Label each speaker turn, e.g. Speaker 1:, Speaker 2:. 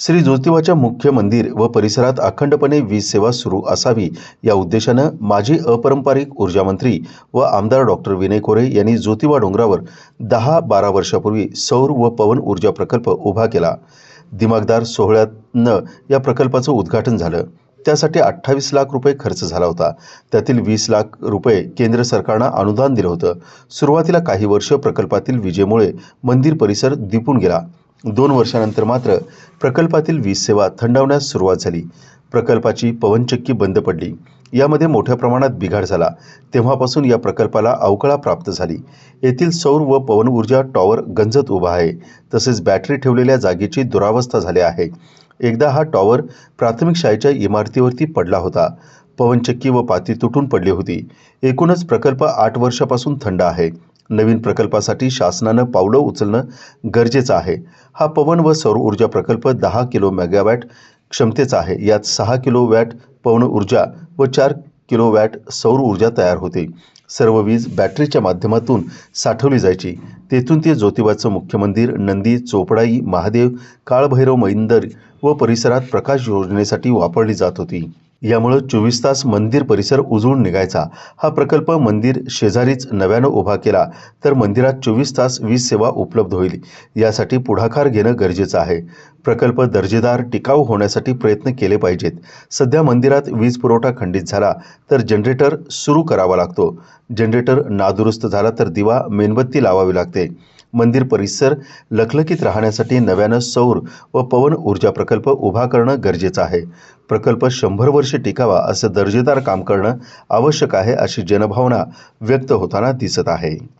Speaker 1: श्री ज्योतिबाच्या मुख्य मंदिर व परिसरात अखंडपणे वीज सेवा सुरू असावी या उद्देशानं माजी अपारंपरिक ऊर्जामंत्री व आमदार डॉक्टर विनय कोरे यांनी ज्योतिबा डोंगरावर दहा बारा वर्षापूर्वी सौर व पवन ऊर्जा प्रकल्प उभा केला. दिमागदार सोहळ्यानं या प्रकल्पाचं उद्घाटन झालं. त्यासाठी अठ्ठावीस लाख रुपये खर्च झाला होता. त्यातील वीस लाख रुपये केंद्र सरकारनं अनुदान दिलं होतं. सुरुवातीला काही वर्ष प्रकल्पातील विजेमुळे मंदिर परिसर दिपून गेला. दोन वर्षानंतर मात्र प्रकल्पातील वीज सेवा थंडावण्यास सुरुवात झाली. प्रकल्पाची पवनचक्की बंद पडली. यामध्ये मोठ्या प्रमाणात बिघाड झाला. तेव्हापासून या प्रकल्पाला अवकळा प्राप्त झाली. येथील सौर व पवन ऊर्जा टॉवर गंजत उभा आहे. तसेच बॅटरी ठेवलेल्या जागेची दुरावस्था झाली आहे. एकदा हा टॉवर प्राथमिक शाळेच्या इमारतीवरती पडला होता. पवनचक्की व पाती तुटून पडली होती. एकूणच प्रकल्प आठ वर्षापासून थंड आहे. नवीन प्रकल्पासाठी शासनानं पावलं उचलणं गरजेचं आहे. हा पवन व सौर ऊर्जा प्रकल्प दहा किलो मेगावॅट क्षमतेचा आहे. यात सहा किलो वॅट पवन ऊर्जा व चार किलो वॅट सौर ऊर्जा तयार होते. सर्व वीज बॅटरीच्या माध्यमातून साठवली जायची. तेथून ते ज्योतिबाचं मुख्य मंदिर नंदी चोपडाई महादेव काळभैरव मैंदर व परिसरात प्रकाश योजनेसाठी वापरली जात होती. यामुळं चोवीस तास मंदिर परिसर उजळून निघायचा. हा प्रकल्प मंदिर शेजारीच नव्यानं उभा केला तर मंदिरात चोवीस तास वीज सेवा उपलब्ध होईल. यासाठी पुढाकार घेणं गरजेचं आहे. प्रकल्प दर्जेदार टिकाऊ होण्यासाठी प्रयत्न केले पाहिजेत. सध्या मंदिरात वीज पुरवठा खंडित झाला तर जनरेटर सुरू करावा लागतो. जनरेटर नादुरुस्त झाला तर दिवा मेणबत्ती लावावी लागते. मंदिर परिसर लखलखीत राहण्यासाठी नव्यानं सौर व पवन ऊर्जा प्रकल्प उभा करणं गरजेचं आहे. प्रकल्प शंभर वर्षे टिकावा असं दर्जेदार काम करणं आवश्यक आहे अशी जनभावना व्यक्त होताना दिसत आहे.